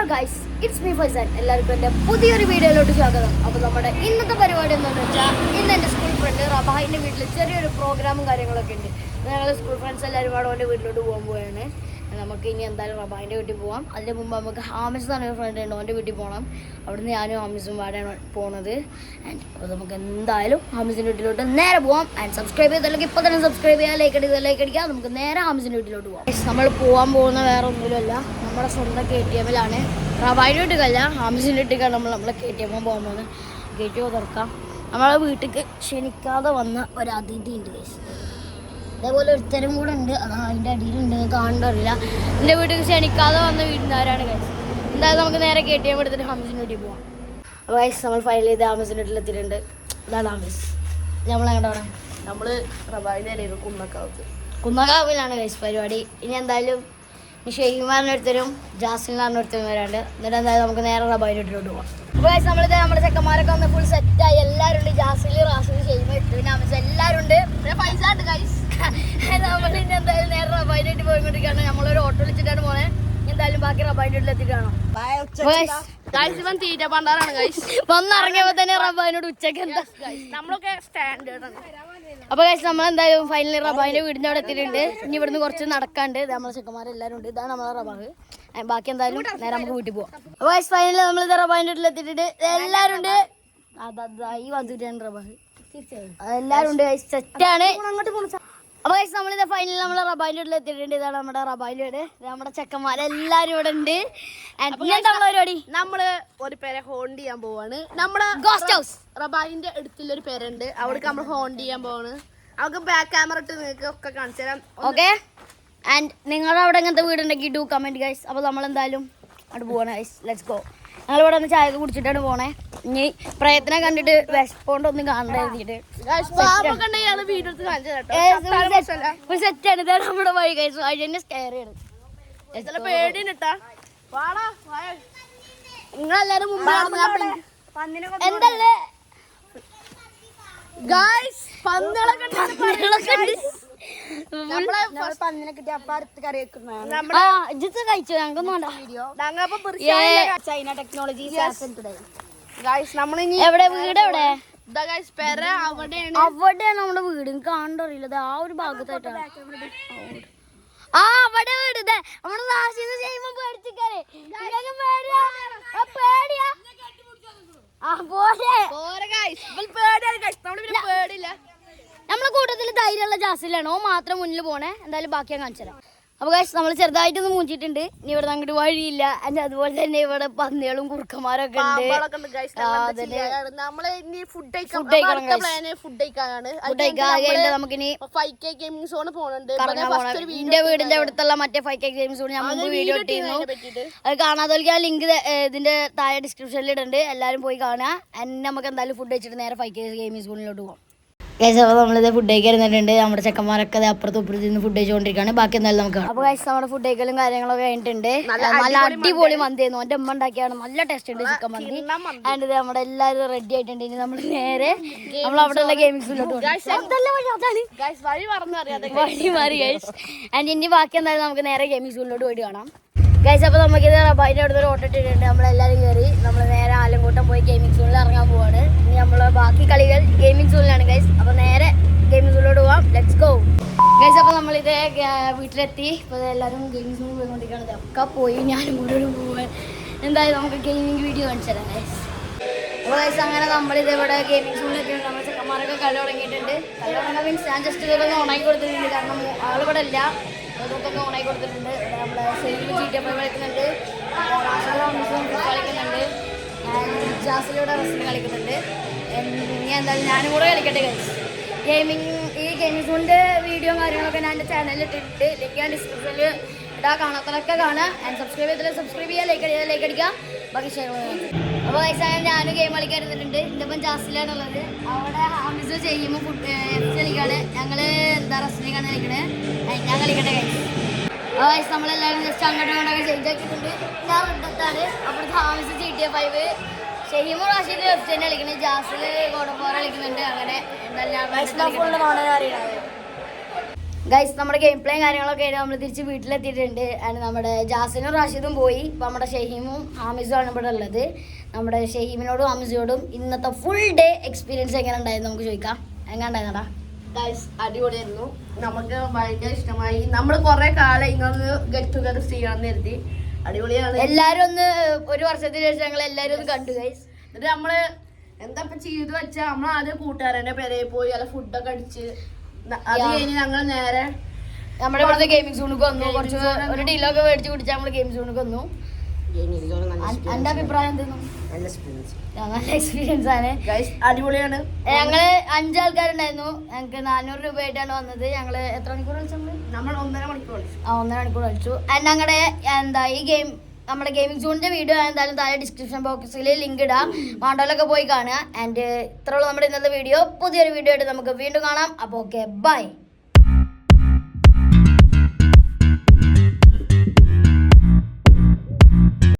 Hello guys it's me Faizan. എല്ലാവർക്കും എന്റെ പുതിയൊരു വീഡിയോയിലോട്ട് സ്വാഗതം. അപ്പോൾ നമ്മുടെ ഇന്നത്തെ പരിപാടി എന്താണെന്ന് വെച്ചാൽ ഇന്ന് എന്റെ സ്കൂൾ ഫ്രണ്ട് റബാഹിന്റെ വീട്ടിൽ ചെറിയൊരു പ്രോഗ്രാമും കാര്യങ്ങളൊക്കെ ഉണ്ട്. ഞങ്ങൾ സ്കൂൾ ഫ്രണ്ട്സ് എല്ലാവരും പാടും അവന്റെ വീട്ടിലോട്ട് പോകാൻ പോവുകയാണ് നമുക്ക് ഇനി എന്തായാലും റബാഹിന്റെ വീട്ടിൽ പോകാം അതിന് മുമ്പ് നമുക്ക് ഹാമിസ് എന്ന് പറഞ്ഞ ഫ്രണ്ട് ഉണ്ട് അവന്റെ വീട്ടിൽ പോകണം അവിടുന്ന് ഞാനും ഹാമിസും പാടാണ് പോണത്. ആൻഡ് അപ്പോൾ നമുക്ക് എന്തായാലും ഹാമിസിന്റെ വീട്ടിലോട്ട് നേരെ പോവാം. ആൻഡ് സബ്സ്ക്രൈബ് ചെയ്തല്ലെങ്കിൽ ഇപ്പോൾ തന്നെ സബ്സ്ക്രൈബ് ചെയ്യാം ലൈക്ക് അടിക്കുക ലൈക്ക് അടിക്കുക. നമുക്ക് നേരെ ഹാമിസിന്റെ വീട്ടിലോട്ട് പോകാം നമ്മൾ പോകാൻ പോകുന്ന വേറെ ഒന്നുമില്ല. നമ്മുടെ സ്വന്തം കെ ടി എമ്മിലാണ് റബാഹിന്റെ വീട്ടിലല്ല ഹാമിസിന്റെ വീട്ടിലേക്കാണ് നമ്മൾ നമ്മളെ കെ ടി എമ്മ പോകുന്നത്. കെ ടി എം തുറക്കാം. നമ്മളെ വീട്ടിലേക്ക് ക്ഷണിക്കാതെ വന്ന ഒരു അതിഥി ഉണ്ട്. അതേപോലെ ഒരുത്തരും കൂടെ ഉണ്ട്. അതാ അതിന്റെ അടിയിലുണ്ട്. കാണണ്ടറിയില്ല എന്റെ വീട്ടിൽ ക്ഷണിക്കാതെ വന്ന വീട്ടുകാരാണ് കഴിച്ചത് എന്തായാലും നമുക്ക് നേരെ കെ ടി എം എടുത്തിട്ട് ഹംസിന്റെ വീട്ടിൽ പോവാം. അപ്പോൾ വയസ്സ് നമ്മൾ ഫയൽ ചെയ്ത് ഹംസിന്റെ വീട്ടിൽ എത്തിയിട്ടുണ്ട്. ഇതാണ് ഹംസ്. നമ്മൾ എങ്ങോട്ടാണ് നമ്മൾ റബായിന്റെ കുന്നക്കാവ്. കുന്നക്കാവിലാണ് കുന്നകാവിലാണ് പരിപാടി. ഇനി എന്തായാലും ഈ ഷെയ്മാറിന്റെ അടുത്തരും ജാസ്മിനാറിന്റെ അടുത്തരും വരാണ്ട് എന്നിട്ട് എന്തായാലും നമുക്ക് നേരെ റബായിന്റെ വീട്ടിലോട്ട് പോകാം അപ്പോൾ ഗൈസ് നമ്മളിത് നമ്മുടെ ചെക്കന്മാരൊക്കെ വന്ന് ഫുൾ സെറ്റായി എല്ലാവരും ഉണ്ട്. ജാസ്മിൽ റാസിൽ ഷെയ്മ ഇട്ടു. പിന്നെ ഹംസ് എല്ലാവരും ഉണ്ട്. പിന്നെ പൈസ ഉണ്ട് ഗൈസ് നമ്മൾ ഇനി എന്തായാലും നേരെ റബായിനായിട്ട് പോയിക്കൊണ്ടിരിക്കുകയാണ്. നമ്മളൊരു ഓട്ടോ വിളിച്ചിട്ടാണ് പോണേ. എന്തായാലും ബാക്കി റബായിന്റെ വീട്ടിൽ എത്തിയിട്ടാണോ ഗൈസ് ഇവൻ തീറ്റ പണ്ടാറാണ് ഗൈസ് വന്നിറങ്ങിയപ്പോ തന്നെ റബായിനോട് ഉച്ചയ്ക്ക് എന്താ? നമ്മളൊക്കെ സ്റ്റാൻഡേർഡ് ആണ്. അപ്പൊ കഴിച്ച് നമ്മൾ എന്തായാലും ഫൈനലി റബായിന്റെ വീടിന്റെ അവിടെ എത്തിയിട്ടുണ്ട്. ഇനി ഇവിടുന്ന് കുറച്ച് നടക്കാണ്ട് നമ്മളെ ചെക്കന്മാരെല്ലാരും ഉണ്ട്. ഇതാണ് നമ്മളെ റബാഹ് ബാക്കി എന്തായാലും നേരെ നമുക്ക് വീട്ടിൽ പോവാം. അപ്പൊ കഴിച്ച് ഫൈനലി നമ്മൾ ഇത് റബായിന്റെ വീട്ടിൽ എത്തിയിട്ടുണ്ട്. എല്ലാരും ഉണ്ട്. അതാ ഈ വധുരാണ് റബാഹ് എല്ലാരും ഉണ്ട് സെറ്റാണ് അപ്പൊ ഗൈസ് നമ്മളിത് ഫൈനലി നമ്മളെ റബായിന്റെ വീട്ടിൽ എത്തിയിട്ടുണ്ട്. ഇതാണ് നമ്മുടെ റബായിന്റെ വീട്. നമ്മുടെ ചെക്കന്മാരെല്ലാരും ഇവിടെ ഉണ്ട്. പരിപാടി? നമ്മൾ ഒരു പേരെ ഹോണ്ട് ചെയ്യാൻ പോവാണ്. നമ്മൾ ഗോസ്റ്റ് ഹൗസ് റബായിന്റെ അടുത്തുള്ളൊരു പേരുണ്ട്. അവിടേക്ക് നമ്മൾ ഹോണ്ട് ചെയ്യാൻ പോവാണ്. അവർക്ക് ബാക്ക് ക്യാമറ ഇട്ട് നിങ്ങൾക്ക് ഒക്കെ കാണിച്ചു തരാം. ഓക്കെ ആൻഡ് നിങ്ങളുടെ അവിടെ എങ്ങനത്തെ വീടുണ്ടെങ്കിൽ ഡു കമന്റ് ഗൈസ് അപ്പോൾ നമ്മൾ എന്തായാലും അവിടെ പോവാണ് ഗൈസ് ലെറ്റ്സ് ഗോ ഞങ്ങൾ ഒന്ന് ചായ കുടിച്ചിട്ടാണ് പോണേ. ഇനി പ്രയത്നം കണ്ടിട്ട് വിശപ്പോണ്ടൊന്നും കാണണ്ട എഴുതിയിട്ട്. സെറ്റാണ് ഇതാണ് നമ്മുടെ വഴി കഴിച്ചു വഴി തന്നെ സ്കയറിയാണ് നിങ്ങളെല്ലാരും എന്തല്ലേ പന്നികളൊക്കെ പന്നിനെ കിട്ടി അപ്പൊ അടുത്ത് കറി ഇജ്ജത്ത് കഴിച്ചോ? ഞങ്ങപ്പോ ചൈന ടെക്നോളജി ഗൈസ് നമ്മളിനി എവിടെ? വീട് എവിടെ ഇതാ ഗൈസ് പെര അവിടെയാണ്. അവിടെയാണ് നമ്മുടെ വീട്. കാണണ്ടറിയില്ല ആ ഒരു ഭാഗത്തായിട്ടാണ് ആ അവിടെ വീട്. ഇതേ നമ്മുടെ നാശിന്ന് ചെയ്യുമ്പോ പേടിച്ചിക്കാരെ നിങ്ങൾക്ക് പേടിയാ? ആ, പേടിയാ? ആ പോരെ. പോരെ ഗൈസ് ഇപ്പോൾ പേടിയാണ് പിന്നെ പേടില്ല നമ്മളെ കൂട്ടത്തിൽ ധൈര്യമുള്ള ജാസിലാണ്. ഓ മാത്രം മുന്നിൽ പോണേ. എന്തായാലും ബാക്കി ഞാൻ കാണിച്ചു തരാം അപ്പൊ കാശ് നമ്മൾ ചെറുതായിട്ടൊന്ന് മൂഞ്ചിട്ടുണ്ട് ഇനി ഇവിടെ അങ്ങോട്ട് വഴിയില്ല. അതുപോലെ തന്നെ ഇവിടെ പന്നികളും കുറുക്കന്മാരൊക്കെ ഉണ്ട്. ഫുഡ് നമുക്കിനി എന്റെ വീടിന്റെ അടുത്തുള്ള മറ്റേ ഫൈവ് കെ ഗെയിംസ് ഞാൻ മുമ്പ് വീഡിയോ ഇട്ടിരുന്നു. അത് കാണാത്തവർക്ക് ആ ലിങ്ക് ഇതിന്റെ താഴെ ഡിസ്ക്രിപ്ഷനിൽ ഇടണ്ട് എല്ലാവരും പോയി കാണുക. എന്നെ നമുക്ക് എന്തായാലും ഫുഡ് കഴിച്ചിട്ട് നേരെ ഫൈവ് കെ ഗെയിമിംഗ് സ്കൂളിലോട്ട് പോകാം ഗൈസ് അപ്പോൾ നമ്മളിത് ഫുഡ് കഴിക്കാൻ ഇരുന്നിട്ടുണ്ട്. നമ്മുടെ ചെക്കന്മാരൊക്കെ അത് അപ്പുറത്തും ഇപ്പുറത്ത് നിന്ന് ഫുഡ് കഴിച്ചുകൊണ്ടിരിക്കുകയാണ് ബാക്കി എന്തായാലും നമുക്ക് അപ്പോൾ ഗൈസ് നമ്മുടെ ഫുഡ് കഴിക്കലും കാര്യങ്ങളൊക്കെ കഴിഞ്ഞിട്ടുണ്ട്. നല്ല അടിപൊളി മന്തി. ആയിരുന്നു എന്റെ അമ്മ ഉണ്ടാക്കിയാണ് നല്ല ടേസ്റ്റ് ഉണ്ട് ചിക്കൻ മന്തി. ആൻഡ് ഇത് നമ്മുടെ എല്ലാവരും റെഡി ആയിട്ടുണ്ട്. ഇനി നമ്മൾ നേരെ നമ്മൾ അവിടെയുള്ള അതല്ല വഴി മാറി ഗൈസ് ആൻഡ് ഇനി ബാക്കി എന്തായാലും നമുക്ക് നേരെ ഗെയിമിംഗ് സ്കൂളിലോട്ട് പോയിട്ട് കാണാം. ഗൈസ് അപ്പോൾ നമുക്ക് ഇത് റബായിന്റെ അടുത്തൊരു ഓട്ടോ ഇട്ടിട്ടുണ്ട്. നമ്മളെല്ലാവരും വീട്ടിലെത്തി. ഇപ്പോൾ എല്ലാവരും ഗെയിംസ് സോണിൽ പോയിക്കൊണ്ടിരിക്കുകയാണ് ഒക്കെ പോയി. ഞാനും കൂടെ ഒരു പോവാൻ എന്തായാലും നമുക്ക് ഗെയിമിംഗ് വീഡിയോ കാണിച്ചു തരാം ഗൈസ് അപ്പോൾ ഗൈസ് അങ്ങനെ നമ്മളിത് ഇവിടെ ഗെയിമിംഗ് സോണിലൊക്കെ നമ്മുടെ ചെക്കന്മാരൊക്കെ കളി തുടങ്ങിയിട്ടുണ്ട്. കളി തുടങ്ങുന്ന മീൻസ് ഞാൻ ജസ്റ്റ് ഇതൊക്കെ ഓണാക്കി കൊടുത്തിട്ടുണ്ട്. കാരണം ആളിവിടെ ഇല്ല അതൊക്കെ ഓണാക്കി കൊടുത്തിട്ടുണ്ട്. നമ്മുടെ സെയിം ചീറ്റപ്പം കളിക്കുന്നുണ്ട്. കളിക്കുന്നുണ്ട്. ജാസിലൂടെ റെസ്ലിംഗ് കളിക്കുന്നുണ്ട്. ഇനി എന്തായാലും ഞാനും കൂടെ കളിക്കട്ടെ ഗൈസ് ഗെയിമിംഗ് ഗെയിമിംഗ് വീഡിയോ കാര്യങ്ങളൊക്കെ ഞാൻ എന്റെ ചാനലിൽ ഇട്ടിട്ടുണ്ട്. ലിങ്ക് ഞാൻ ഡിസ്ക്രിപ്ഷനിൽ ഇടാ കാണാത്തതൊക്കെ കാണാം. ആൻഡ് സബ്സ്ക്രൈബ് ചെയ്തില്ല സബ്സ്ക്രൈബ് ചെയ്യുക ലൈക്ക് അടിക്കുക ലൈക്ക് അടിക്കുക ബാക്കി ഷെയർ അപ്പോൾ വയസ്സായ ഞാനും ഗെയിം കളിക്കാൻ ഇരുന്നിട്ടുണ്ട്. എന്റെ ഇപ്പം ജാസ്റ്റിലാണുള്ളത് അവിടെ ഹാമിസ് ചെയ്യുമ്പോൾ ഫുഡ് കളിക്കാണ്. ഞങ്ങൾ എന്താ റസ്റ്റിലേക്കാണ് കളിക്കണേ? ഞാൻ കളിക്കട്ടെ ആ വയസ്സ് നമ്മളെല്ലാവരും ജസ്റ്റ് അങ്ങോട്ടും ഇങ്ങോട്ടൊക്കെ ചേഞ്ച് ആക്കിയിട്ടുണ്ട്. ഞാൻ റെഡത്താണ് അവിടുത്തെ Hamis G five Shaimu Rashid website കളിക്കുന്നത് ജാസിൽ ഗോഡപ്പോറ കളിക്കുന്നുണ്ട്. അങ്ങനെ. ഗൈസ് നമ്മുടെ ഗെയിം പ്ലേയും കാര്യങ്ങളൊക്കെ ആയിട്ട് നമ്മൾ തിരിച്ച് വീട്ടിലെത്തിയിട്ടുണ്ട്. ആൻഡ് നമ്മുടെ ജാസിനും റാഷിദും പോയി. ഇപ്പം നമ്മുടെ ഷഹീമും ഹാമിസും ആണ് ഇവിടെ ഉള്ളത്. നമ്മുടെ ഷഹീമിനോടും ഹാമിസിനോടും ഇന്നത്തെ ഫുൾ ഡേ എക്സ്പീരിയൻസ് എങ്ങനെ ഉണ്ടായിരുന്നു നമുക്ക് ചോദിക്കാം. എങ്ങനെ ഉണ്ടായിരുന്നടാ? ഗൈസ് അടിപൊളിയായിരുന്നു. നമുക്ക് ഭയങ്കര ഇഷ്ടമായി. നമ്മൾ കുറേ കാലം ഇങ്ങനെ ഗെറ്റ് ടുഗദർ ചെയ്യാന്ന് കരുതി. അടിപൊളിയാണ്. എല്ലാരും ഒന്ന് ഒരു വർഷത്തിന് ശേഷം ഞങ്ങൾ എല്ലാരും ഒന്ന് കണ്ടു ഗൈസ് എന്നിട്ട് നമ്മൾ എന്താ ഇപ്പൊ ചെയ്തു വെച്ചാ നമ്മൾ ആദ്യം കൂട്ടുകാരന്റെ പെരയിൽ പോയി അല്ല ഫുഡൊക്കെ അടിച്ച് അത്. കഴിഞ്ഞ് ഞങ്ങൾ നേരെ നമ്മുടെ ഇവിടുത്തെ ഗെയിമിംഗ് സോണിക്ക് വന്നു. കുറച്ച് ഒരു ഡീലൊക്കെ മേടിച്ച് കുടിച്ചാൽ നമ്മൾ ഗെയിം സോണിക്ക് വന്നു. എന്റെ അഭിപ്രായം നല്ല എക്സ്പീരിയൻസ് നല്ല എക്സ്പീരിയൻസ് ആണ്. അടിപൊളിയാണ്. ഞങ്ങൾ അഞ്ചാൾക്കാരുണ്ടായിരുന്നു. ഞങ്ങൾക്ക് നാനൂറ് രൂപയായിട്ടാണ് വന്നത്. ഞങ്ങൾ എത്ര മണിക്കൂർ കളിച്ചു നമ്മൾ ഒന്നര മണിക്കൂർ കളിച്ചു. ആ ഒന്നര മണിക്കൂർ കളിച്ചു. ആൻഡ് ഞങ്ങളുടെ എന്താ ഈ ഗെയിം നമ്മുടെ ഗെയിമിംഗ് സോണിന്റെ വീഡിയോ എന്തായാലും താഴെ ഡിസ്ക്രിപ്ഷൻ ബോക്സിൽ ലിങ്ക് ഇടാം. മാണ്ടോലൊക്കെ പോയി കാണുക. ആൻഡ് ഇത്രയുള്ള നമ്മുടെ ഇന്നത്തെ വീഡിയോ പുതിയൊരു വീഡിയോ ആയിട്ട് നമുക്ക് വീണ്ടും കാണാം. അപ്പോൾ ഓക്കെ ബൈ